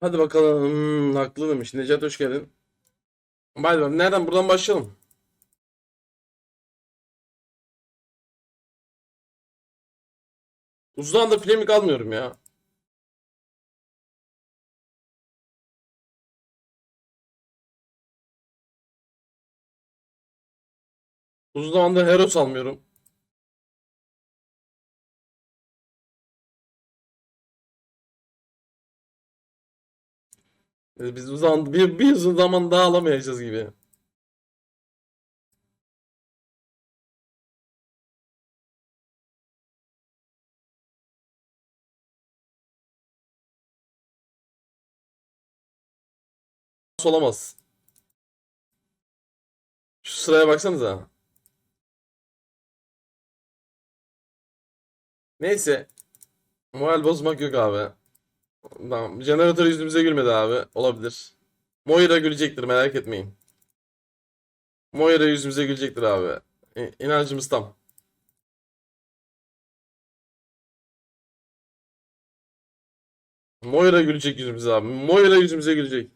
Hadi bakalım. Hmm, haklı. Necat hoş geldin. Hadi bakalım. Nereden? Buradan başlayalım. Uzun zamandır Flaming almıyorum ya. Uzun zamandır Heros almıyorum. Biz zaman, bir, bir uzun zaman daha alamayacağız gibi. olamaz. Şu sıraya baksanıza. Neyse. Moral bozmak yok abi. Tamam. Jeneratör yüzümüze gülmedi abi. Olabilir. Moira gülecektir merak etmeyin. Moira yüzümüze gülecektir abi. İ- tam. Moira gülecek yüzümüze abi. Moira yüzümüze gülecek.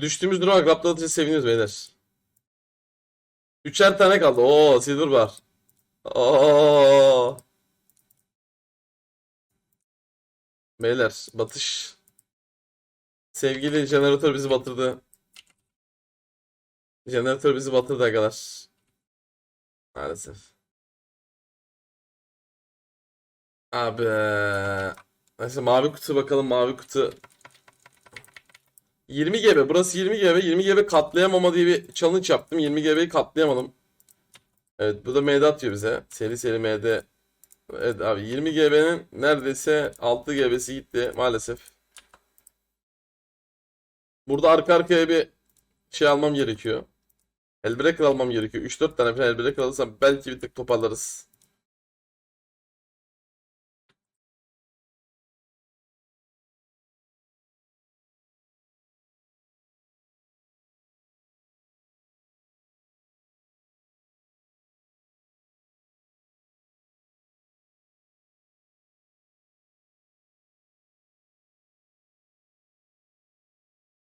Düştüğümüz duruma rapladıkça seviniyoruz beyler. Üçer tane kaldı. Oo silver var. Oo. Beyler batış. Sevgili jeneratör bizi batırdı. Jeneratör bizi batırdı arkadaşlar. Maalesef. Abi. Neyse mavi kutu bakalım mavi kutu. 20 GB burası 20 GB 20 GB katlayamama diye bir challenge yaptım 20 GB'yi katlayamadım Evet bu da MD atıyor bize seri seri MD Evet abi 20 GB'nin neredeyse 6 GB'si gitti maalesef. Burada arka arkaya bir şey almam gerekiyor. Hellbreaker almam gerekiyor. 3-4 tane falan Hellbreaker alırsam belki bir tık toparlarız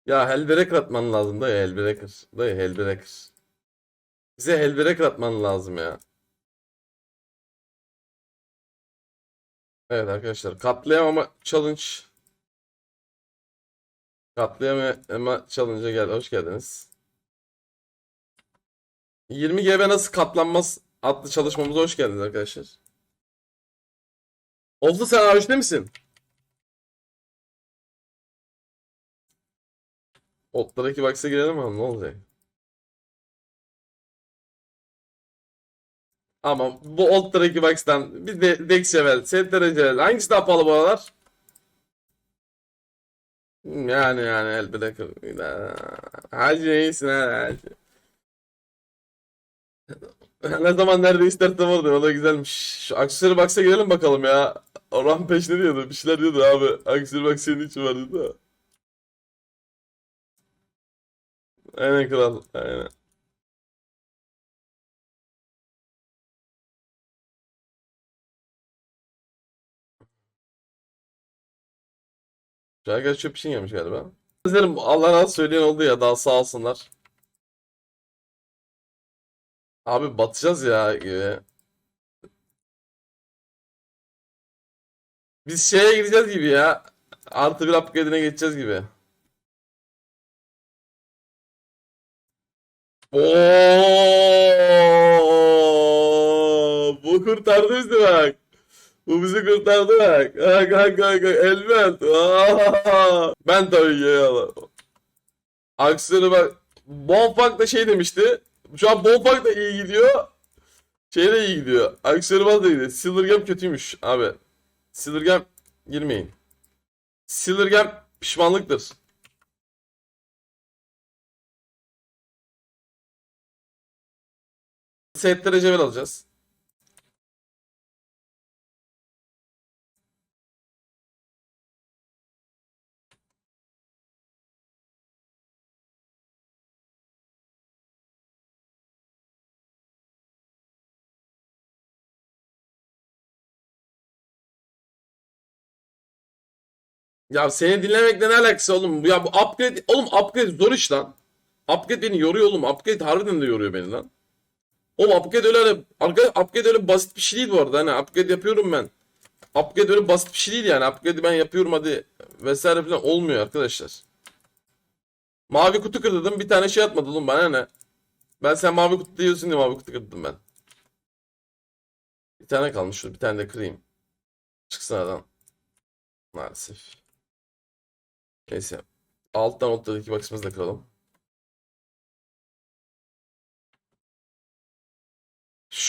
Ya Hellbreaker atman lazım dayı Hellbreaker. Dayı Hellbreaker. Bize Hellbreaker atman lazım ya. Evet arkadaşlar katlayamama challenge. Katlayamama challenge'a gel hoş geldiniz. 20 GB nasıl katlanmaz adlı çalışmamıza hoş geldiniz arkadaşlar. Oldu sen A3'te misin? Otlara iki baksa girelim ama ne olacak? Ama bu Old Box'tan bir de Dex Chevel, Sentere Chevel hangisi daha pahalı bu aralar? Hmm, Yani yani Hellbreaker. Hacı iyisin ha hacı. Ne zaman nerede istersen orada o da güzelmiş. Şu Aksiyon'a baksa girelim bakalım ya. O Rampage ne diyordu? Bir şeyler diyordu abi. Aksiyon'a bak senin için vardı da. Aynen kral. Aynen. Şarkı çöp için gelmiş galiba. Özlerim Allah razı söyleyen oldu ya daha sağ olsunlar. Abi batacağız ya gibi. Biz şeye gideceğiz gibi ya. Artı bir upgrade'ine geçeceğiz gibi. Oo, bu kurtardı bizi bak. Bu bizi kurtardı bak. Ha, kanka, kanka, elbet. Aa, ben tabii ya. Aksiyonu bak. Bonfak da şey demişti. Şu an Bonfak da iyi gidiyor. Şey de iyi gidiyor. Aksiyonu da iyi gidiyor. Silvergem kötüymüş abi. Silvergem girmeyin. Silvergem pişmanlıktır. Seyitlere Cebel alacağız. Ya seni dinlemekle ne alakası oğlum? Ya bu upgrade... Oğlum upgrade zor iş lan. Upgrade beni yoruyor oğlum. Upgrade harbiden de yoruyor beni lan. Oğlum upgrade öyle öyle arka- upgrade öyle basit bir şey değil bu arada. Hani upgrade yapıyorum ben. Upgrade öyle basit bir şey değil yani. Upgrade ben yapıyorum hadi vesaire falan olmuyor arkadaşlar. Mavi kutu kırdım bir tane şey atmadı oğlum bana ne? Ben sen mavi kutu diyorsun diye mavi kutu kırdım ben. Bir tane kalmış şurada bir tane de kırayım. Çıksın aradan. Maalesef. Neyse. Alttan ortadaki box'ımızı da kıralım.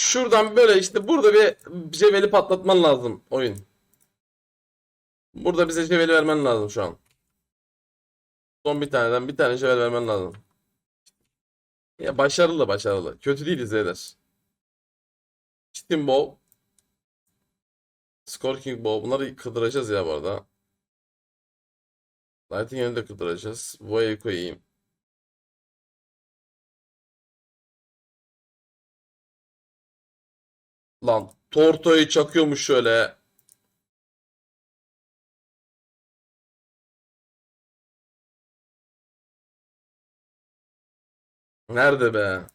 Şuradan böyle işte burada bir ceveli patlatman lazım oyun. Burada bize ceveli vermen lazım şu an. Son bir taneden bir tane cevel vermen lazım. Ya başarılı başarılı. Kötü değiliz beyler. Chitin Bow. Scorking Bow. Bunları kırdıracağız ya bu arada. Nightingale'i de kırdıracağız. Boya'yı koyayım. Lan Torto'yu çakıyormuş şöyle. Nerede be?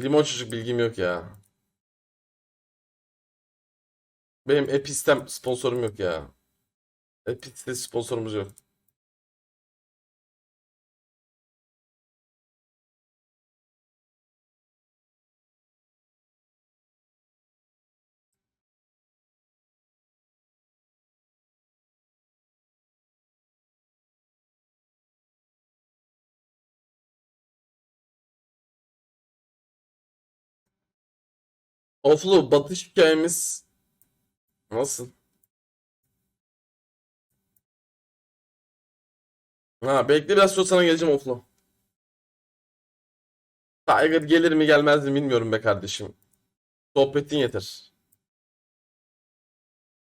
Limon çocuk bilgim yok ya. Benim Epistem sponsorum yok ya. Epistem sponsorumuz yok. Oflu batış hikayemiz nasıl? Ha bekle biraz sonra sana geleceğim Oflu. Tiger gelir mi gelmez mi bilmiyorum be kardeşim. Sohbetin yeter.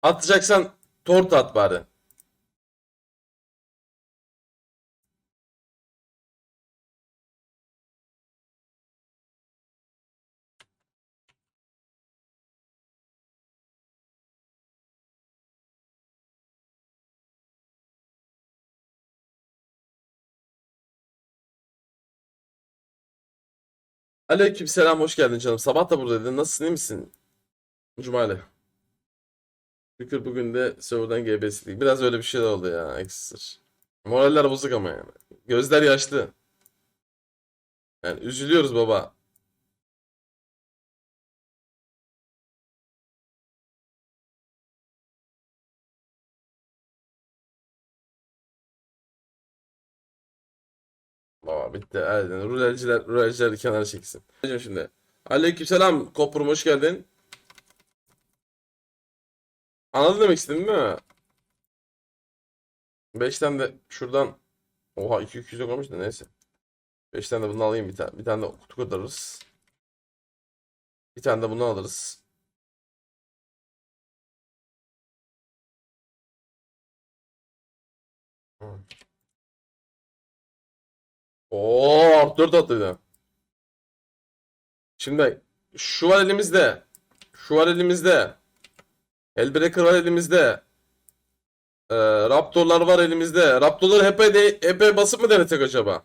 Atacaksan torta at bari. Aleykümselam hoş geldin canım. Sabah da buradaydın. Nasılsın iyi misin? Cumali. Şükür bugün de serverdan GB'sizlik. Biraz öyle bir şeyler oldu ya. Ekstra. Moraller bozuk ama yani. Gözler yaşlı. Yani üzülüyoruz baba. Bitti. Hadi. Ruralciler, ruralciler kenara çeksin. Hocam Şimdi. Aleykümselam. Kopurum hoş geldin. Anladın demek istedin değil mi? 5'ten de şuradan Oha 2 200 yok olmuş da neyse. 5'ten de bunu alayım bir tane. Bir tane de kutu kotarız. Bir tane de bunu alırız. Hı. Oo, artı 4 attıydı. Şimdi şu var elimizde. Şu var elimizde. Hellbreaker var elimizde. Ee, Raptorlar var elimizde. Raptorları hep, de, hep basıp mı denesek acaba?